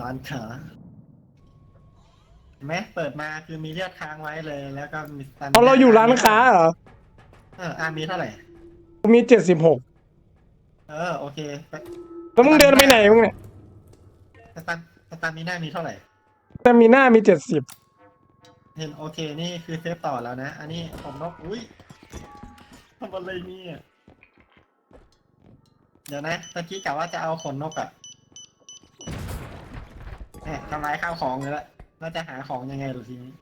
ร้านค้าเห็นไหมเปิดมาคือมีเลือดค้างไว้เลย แล้วก็มีสแตนเอาเราอยู่ร้านค้าเหรอ เอออามีเท่าไหร่กูมีเจ็ดสิบหกเออโอเคสแล้วมึงเดินไปไหนมึงเนี่ยสแตนสแตนมีหน้ามีเท่าไหร่แต่มีหน้ามีเจ็ดสิบเห็นโอเคนี่คือเซฟต่อแล้วนะ อันนี้ผมนกอุ้ยทำอะไรเนี่ยเดี๋ยวนะตะกี้กะว่าจะเอาขนนกอะ แหมทำลายข้าวของเลยละแล้วจะหาของยังไงหรือทีนี้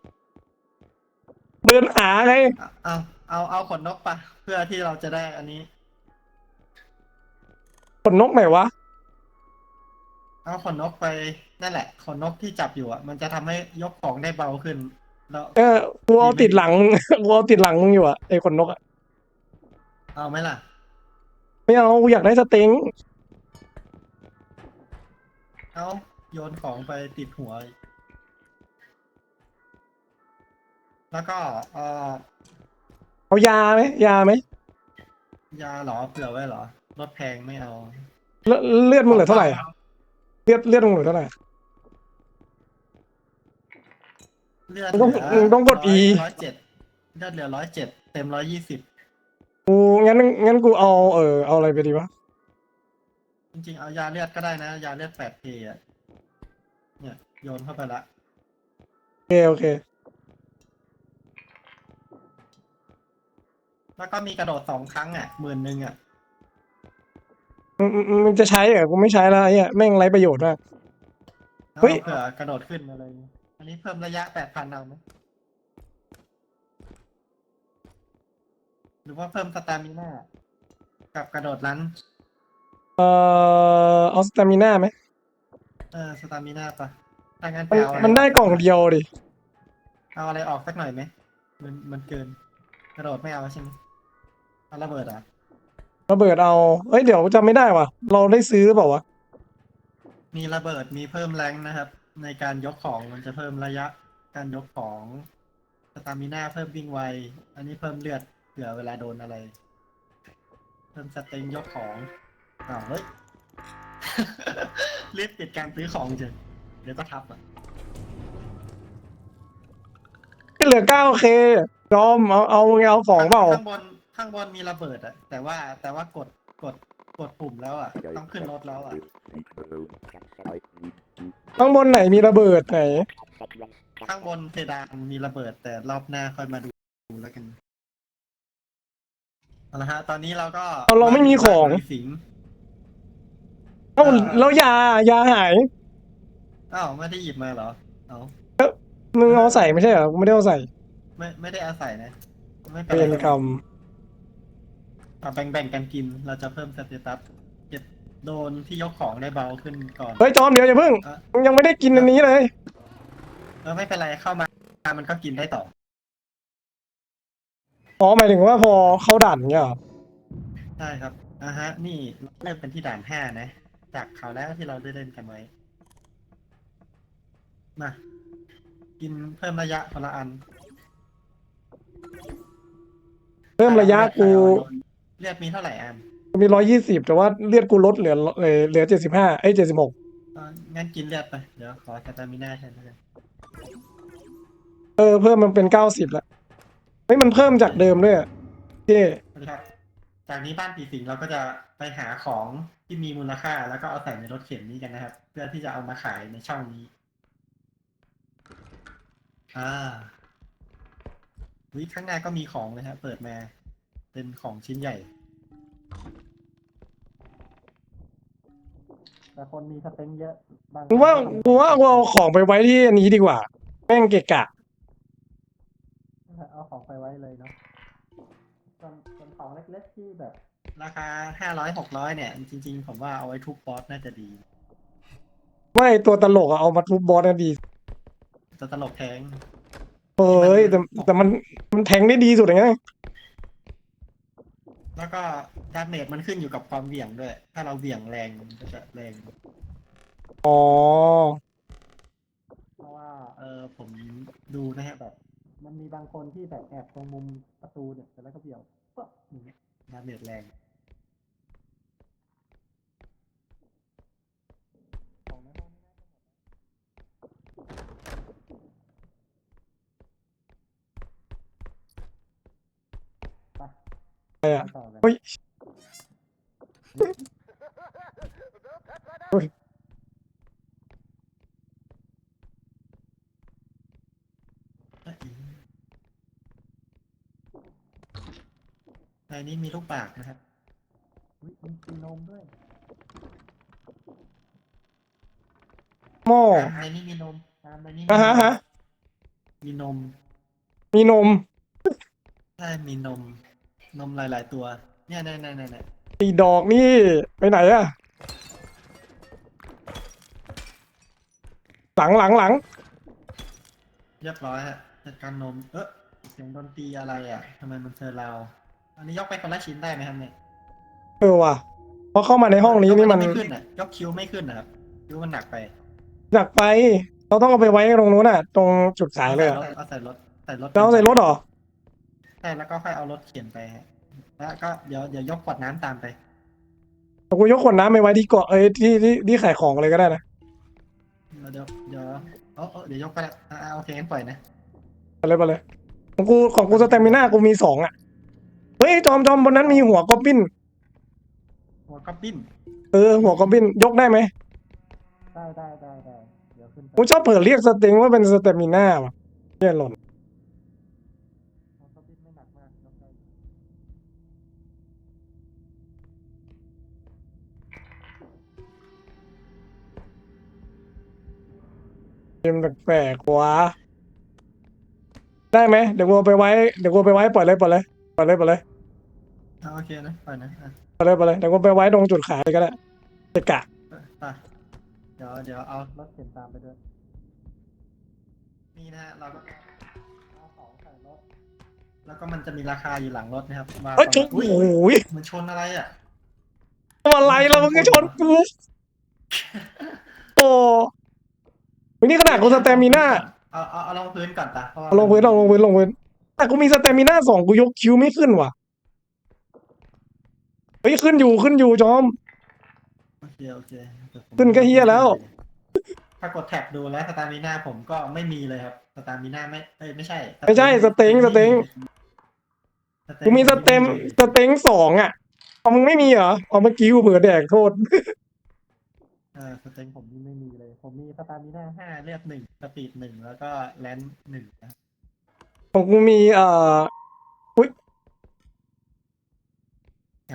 เดินหาไงเอาเอาเอาขนนกปะเพื่อที่เราจะได้อันนี้ ขนนกไหนวะ เอาขนนกไปนั่นแหละ ขนนกที่จับอยู่อะ มันจะทำให้ยกของได้เบาขึ้น แล้วเออกูเอาติดหลังกูเอาติดหลังมึงอยู่อะไอ้ขนนกอะเอาไหมล่ะ ไม่เอากูอยากได้สเต็งเอา โยนของไปติดหัวอีกแล้วก็เออเอายาไหมยาไหมยาเหรอเผื่อไว้เหรอลดแพงไม่เอาเลือดเลือดมึงเหลือเท่าไหร่อะเลือดเลือดมึงเหลือเท่าไหร่ เลือดมึงต้องเหลืมึงต้องกด E ร้อยเจ็ดเลือดเหลือร้อยเจ็ดเต็มร้อยยี่สิบกูงั้นงั้นกูเอาเออเอาอะไรไปดีวะจริงๆเอายาเลือดก็ได้นะ ยาเลือดแปดเพอะ เนี่ยโยนเข้าไปละโอเคโอเค แล้วก็มีกระโดดสองครั้งอะหมื่นหนึ่งอะมึงมึงมึงจะใช้เหรอกูไม่ใช้แล้วไอ้เหี้ยแม่งไรประโยชน์มาก แล้วเฮ้ย เผื่อกระโดดขึ้นอะไรอย่างเงี้ยอันนี้เพิ่มระยะแปดพันเอาไหมหรือว่าเพิ่มสตามิน่ากับกระโดดลัน เอ่อเอาสตามิน่าไหมเออสตามิน่าปะถ้างั้นไปมันเอาอะไรมันได้กล่องเดียวดิ เอาอะไรออกสักหน่อยไหมมันมันเกินกระโดดไม่เอาใช่ไหมเอาระเบิดอะระเบิดเอา เอ้ยเดี๋ยวจำไม่ได้ว่ะ เราได้ซื้อหรือเปล่าวะ มีระเบิดมีเพิ่มแรงนะครับ ในการยกของมันจะเพิ่มระยะการยกของสตามิน่าเพิ่มวิ่งไว อันนี้เพิ่มเลือดเผื่อเวลาโดนอะไร เพิ่มสเต็งยกของอ้าวเฮ้ย รีบปิดการซื้อของเถอะเดี๋ยวก็ทับอะเหลือเก้าเคยอมเอาเอามึงเอาของเปล่า ข้างบนข้างบนมีระเบิดอะ แต่ว่าแต่ว่ากดกดกดปุ่มแล้วอะ ต้องขึ้นรถแล้วอะ ข้างบนไหนมีระเบิดไหน ข้างบนเพดานมีระเบิด แต่รอบหน้าค่อยมาดูแล้วกันเอาละฮะ ตอนนี้เราก็เอาเราไม่มีของ สิง เอ้าแล้วยายาหายอ้าวไม่ได้หยิบมาเหรอเอามึงเอาใส่ไม่ใช่เหรอกูไม่ได้เอาใส่ไม่ไม่ได้อาศัยนะ ไม่เป็นเวไรรกรรมเอาแบ่งแบ่งกันกินเราจะเพิ่มสเตตัสเก็บโดนที่ยกของได้เบาขึ้นก่อนเฮ้ยจอมเดี๋ยวอย่าเพิ่งอะมึงยังไม่ได้กินอันนี้เลย เออไม่เป็นไรเข้ามามันก็กินได้ต่อ อ๋อหมายถึงว่าพอเข้าด่านเนี่ยเหรอใช่ครับอ่าฮะ นี่เริ่มเป็นที่ด่านห้านะ จากคราวแล้วที่เราได้เล่นกันไว้มากินเพิ่มระยะคนละอันเพิ่มระยะกูเลือดมีเท่าไหร่อันมีร้อยยี่สิบแต่ว่าเลือดกูลดเหลือเอ่อเหลือเจ็ดสิบห้าเอ้ยเจ็ดสิบหกอ่างั้นกินเลือดไป เดี๋ยวขอสตามิน่าแทนเลยเออเพิ่มมันเป็นเก้าสิบละเฮ้ยมันเพิ่มจากเดิมด้วยอะเท่ครับ จากนี้บ้านผีสิงเราก็จะไปหาของที่มีมูลค่า แล้วก็เอาใส่ในรถเข็นนี้กันนะครับ เพื่อที่จะเอามาขายในช่องนี้ อ่าวิข้างหน้าก็มีของเลยครับเปิดมา เป็นของชิ้นใหญ่ แต่คนมีสเต็งเยอะบางกูว่าคนกูว่ากูเอาของไปไว้ที่อันนี้ดีกว่า แม่งเกะกะ เอาของไปไว้เลยเนาะ ส่วนส่วนของเล็กๆที่แบบ ราคาห้าร้อยหกร้อยเนี่ย จริง ๆ ผมว่าเอาไว้ทุบบอสน่าจะดีว่าไอตัวตลกอะเอามาทุบบอสน่ะดีจะตลกแทงเฮ้ยแต่แต่มันมันแทงได้ดีสุดเลยไงแล้วก็ดาเมจมันขึ้นอยู่กับความเหวี่ยงด้วย ถ้าเราเหวี่ยงแรงมันก็จะแรง อ๋อ เพราะว่า เออผมดูนะฮะแบบ มันมีบางคนที่แบบแอบตรงมุมประ ตูเนี่ยแต่แล้วก็เดี่ยวก็หนึ่งดาเมจแรงของในห้องนี่น่าจะหมดนะไปอะเฮ้ย ในนี้มีลูกปากนะครับอุ๊ยมีมีนมด้วยหม้ออะในนี้มีนมอะในนี้มีอะฮะฮะมีนมมีนมใช่มีนม นมหลาย ๆ ตัว เนี่ยเนี่ยเนี่ยเนี่ยเนี่ยตีดอกนี่ ไปไหนอะหลังหลังหลังเรียบร้อยฮะจัดการนม เอ๊ะเสียงดนตรีอะไรอะทำไมมันเซอร์ราว อันนี้ยกไปคนละชิ้นได้ไหมครับเนี่ยเออว่ะพอเข้ามาในห้องนี้นี่มันยกไม่ขึ้นอะยกคิ้วไม่ขึ้นนะครับคิ้วมันหนักไปหนักไป เราต้องเอาไปไว้ตรงนู้นน่ะ ตรงจุดขายเลยอะเอาใส่รถใส่รถเราเอาใส่รถเหรอใช่แล้วก็ค่อยเอารถเข็นไปฮะแล้วก็เดี๋ยวเดี๋ยวยกขวดน้ำตามไปแต่กูยกขวดน้ำไปไว้ที่เกาะเอ้ยที่ที่ที่ขายของเลยก็ได้นะเดี๋ยวเดี๋ยวเออเออเดี๋ยวยกไปละอ่าโอเคงั้นปล่อยนะไปเลยไปเลยของกูของกูสเตมิน่ากูมีสองอะเฮ้ยจอมจอมบนนั้นมีหัวกอบบิน หัวก็ปิ้นเออหัวกอบบินยกได้ไหมได้ได้ได้ได้เดี๋ยวขึ้นไปกูชอบเปิดเรียกสเต็งว่าเป็นสเตมิน่าว่ะเนี่ยหล่นหัวก็ปิ้นไม่หนักมากยกได้เป็นแปลกๆวะได้ไหมเดี๋ยวกูเอาไปไว้เดี๋ยวกูเอาไปไว้ปล่อยเลยปล่อยเลยปล่อยเลยปล่อยเลย อ่าโอเคนะปล่อยนะอะปล่อยเลยปล่อยเลยเดี๋ยวกูไปไว้ตรงจุดขายเลยก็ได้เกะกะเออไปเดี๋ยวเดี๋ยวเอารถเข็นตามไปด้วย นี่นะฮะเราก็เอาของใส่รถ แล้วก็มันจะมีราคาอยู่หลังรถนะครับมาเอ้ยชก่นนโอ้อุ้ยโหมันชนอะไรอะทำอะไรแล้วมึงก็ชนกูโอ้วันนี้ขนาดกูสเตมิน่าเอาเอาเอาลงพื้นก่อนตาเพราะว่าเอาลงพื้นลงลงพื้นลงพื้นแต่กูมีสเตมิน่าสองกูยกคิวไม่ขึ้นว่ะเฮ้ยขึ้นอยู่ขึ้นอยู่จอม โอเคโอเคเดี๋ยวผมขึ้นก็เหี้ยแล้ว ถ้ากดแท็บดูแล้วสตามิน่าผมก็ไม่มีเลยครับสตามิน่าไม่เอ้ยไม่ใช่ไม่ใช่สเต็งสเต็งกูมีสเต็มสเต็งสองอะเอามึงไม่มีเหรอเอาเมื่อกี้กูเผื่อแดกโทษ เออสเต็งผมนี่ไม่มีเลย ผมมีสตามิน่าห้าเลือดหนึ่งสปีดหนึ่งแล้วก็แลนด์หนึ่งนะครับของกูมีเอ่อ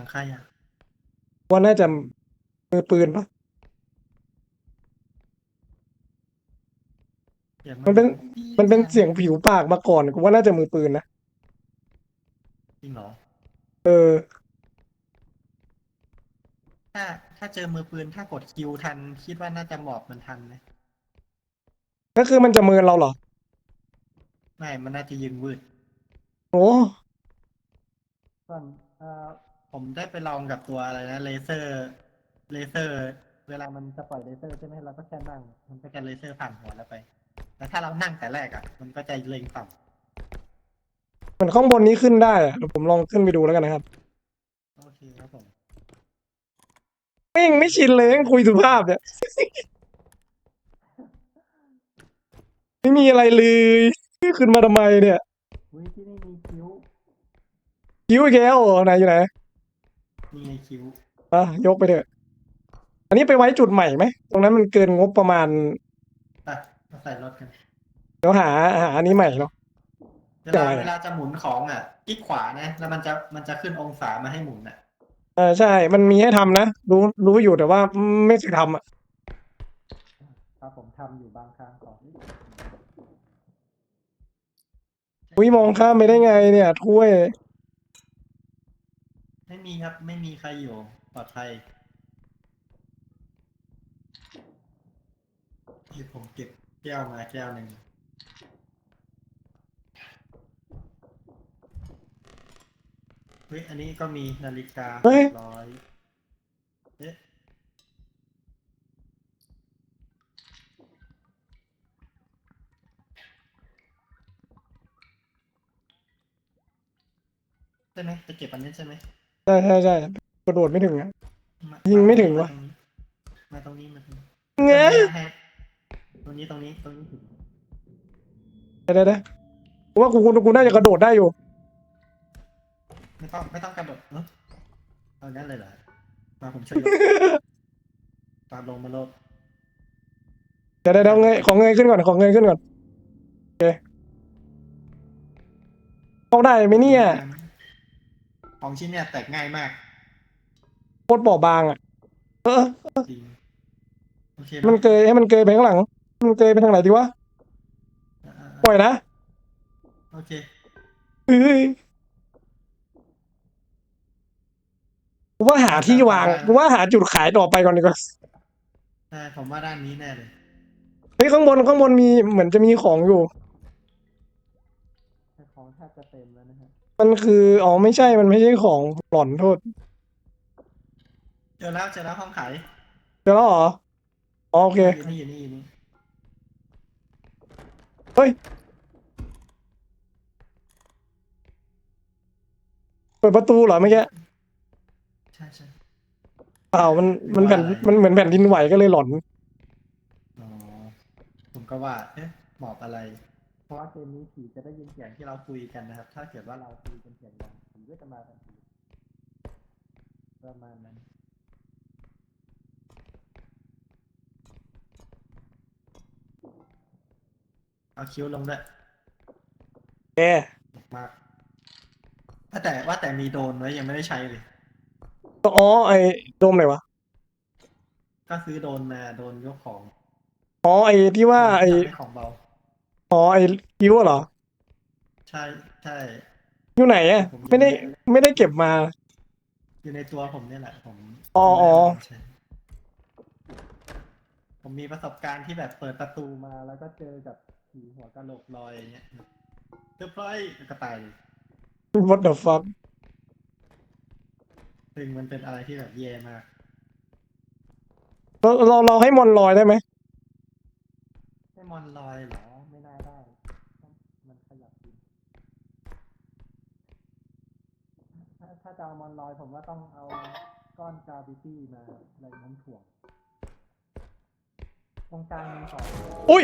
อย่างใครอะว่าน่าจะมือปืนปะสียงมันเป็น มันเป็นเสียงผิวปากมาก่อนกูว่าน่าจะมือปืนนะ จริงเหรอ เออ ถ้า ถ้าเจอมือปืนถ้ากดคิวทัน คิดว่าน่าจะหมอบมันทันไหมก็คือมันจะมือเราเหรอ ไม่ มันน่าจะยิงวืดโอ้ส่วนเอ่อ ผมได้ไปลองกับตัวอะไรนะเลเซอร์เลเซอร์ เวลามันจะปล่อยเลเซอร์ใช่ไหมเราก็แค่นั่ง มันก็จะเลเซอร์ผ่านหัวเราไป แต่ถ้าเรานั่งแต่แรกอะ มันก็จะเล็งต่ำมันข้างบนนี้ขึ้นได้อะเดี๋ยวผมลองขึ้นไปดูแล้วกันนะครับโอเคครับผม แม่งไม่ชินเลยยังคุยสุภาพเนี่ย ไม่มีอะไรเลยขึ้นมาทำไมเนี่ย อุ้ยที่นี่มีคิ้ว คิ้วอีกแล้วเหรอไหนอยู่ไหน มีไงคิ้วอะยกไปเถอะ อันนี้ไปไว้จุดใหม่ไหม ตรงนั้นมันเกินงบประมาณอะมาใส่รถกันเดี๋ยวหาหาอันนี้ใหม่เนาะ เวยัลางไงเวลาจะหมุนของอะคลิกขวานะ แล้วมันจะมันจะขึ้นองศามาให้หมุนอะ เออใช่ มันมีให้ทำนะ รู้รู้อยู่แต่ว่าไม่เคยทำอะ ครับผมทำอยู่บางครั้งของอุ้ยมองข้ามไปได้ไงเนี่ยถ้วย ไม่มีครับ ไม่มีใครอยู่ปลอดภัยที่ผมเก็บแก้วมาแก้วหนึ่งเฮ้ยอันนี้ก็มีนาฬิกาเฮ้ย ร้อยเอ๊ะใช่ไหมจะเก็บอันนี้ใช่ไหม ใช่ใช่ใช่กระโดดไม่ถึงอะายิงไม่ถึงวะ มาตรงนี้มาตรงนี้เงี้ยให้ตรงนี้ตรงนี้ตรงนี้ถึงเดี๋ยวเดี๋ยวเดี๋ยวกูว่ากูกูกูน่าจะกระโดดได้อยู่ ไม่ต้องไม่ต้องกระโดดเนอะเอางั้นเลยเหรอมาผมช่วยยกตามลงมาโลดเดี๋ยวเดี๋ยวเดี๋ยวเงยของเงยขึ้นก่อนของเงยขึ้นก่อนโอเคเข้าได้ไหมเนี่ย ของชิ้นเนี่ยแตกง่ายมากโคตรเบาบางอะ เออ จริงโอเคมันเกยให้มันเกยไปข้างหลัง มันเกยไปทางไหนดีวะ อ่าปล่อยนะโอเค เอ้ยกูว่าหาที่วางกูว่าหาจุดขายต่อไปก่อนดีกว่าใช่ผมว่าด้านนี้แน่เลย เฮ้ยข้างบนข้างบนมีเหมือนจะมีของอยู่แต่ของแทบจะเต็มแล้วนะฮะ มันคืออ๋อไม่ใช่มันไม่ใช่ของหลอนโทษเจอแล้วเจอแล้วห้องขายเดี๋ยวแล้วเหรออ๋อโอเคอยู่นี่อยู่นี่อยู่นี่เฮ้ยเปิดประตูเหรอเมื่อกี้ใช่ใช่เปล่ามันมันแผ่นมันเหมือนแผ่นดินไหวก็เลยหลอนอ๋อผมก็ว่าเอ๊ะหมอบอะไรเพ ราะว่าเกมนี้ผีจะได้ยินเสียงที่เราคุยกันนะครับ ถ้าเกิดว่าเราคุยกันเสียงดังผีก็จะมาทันทีประมาณนั้น เอาคิ้วลงด้วยแกมากว่าแต่ว่าแต่มีโดรนไว้ยังไม่ได้ใช้เลย อ๋อไอ้โดมไหนวะ ก็ซื้อโดรนมาโดรนยกของ อ๋อไอ้ที่ว่าไอ้ทำให้ของเบา อ๋อไอ้คิวเหรอใช่ใช่ อยู่ไหนอะไม่ได้ไม่ได้เก็บมา อยู่ในตัวผมเนี่ยแหละผมอ๋ออ๋อ ใช่ผมมีประสบการณ์ที่แบบเปิดประตูมาแล้วก็เจอกับผีหัวกะโหลกลอยอย่างเงี้ยเรียบร้อยแล้วก็ตายเลย what the fuck ซึ่งมันเป็นอะไรที่แบบแย่มาก เราเราเราให้มอนลอยได้ไหมให้มอนลอยเหรอ ไม่น่าได้ มันขยับจริง ถ้าจะเอามอนลอยผมว่าต้องเอาก้อนกาวิตี้มาอะไรน้ำถ่วงตรงกลางมีสองอุ้ย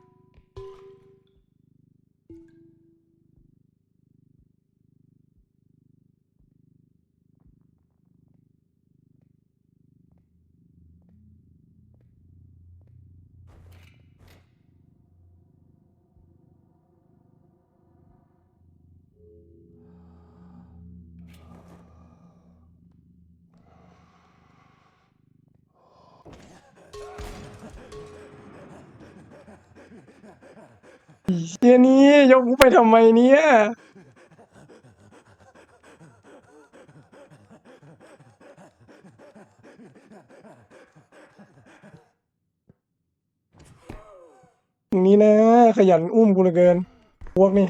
เฮียนี่ยกกูไปทำไมเนี่ยอย่างนี้นะ ขยันอุ้มกูเหลือเกินพวกนี่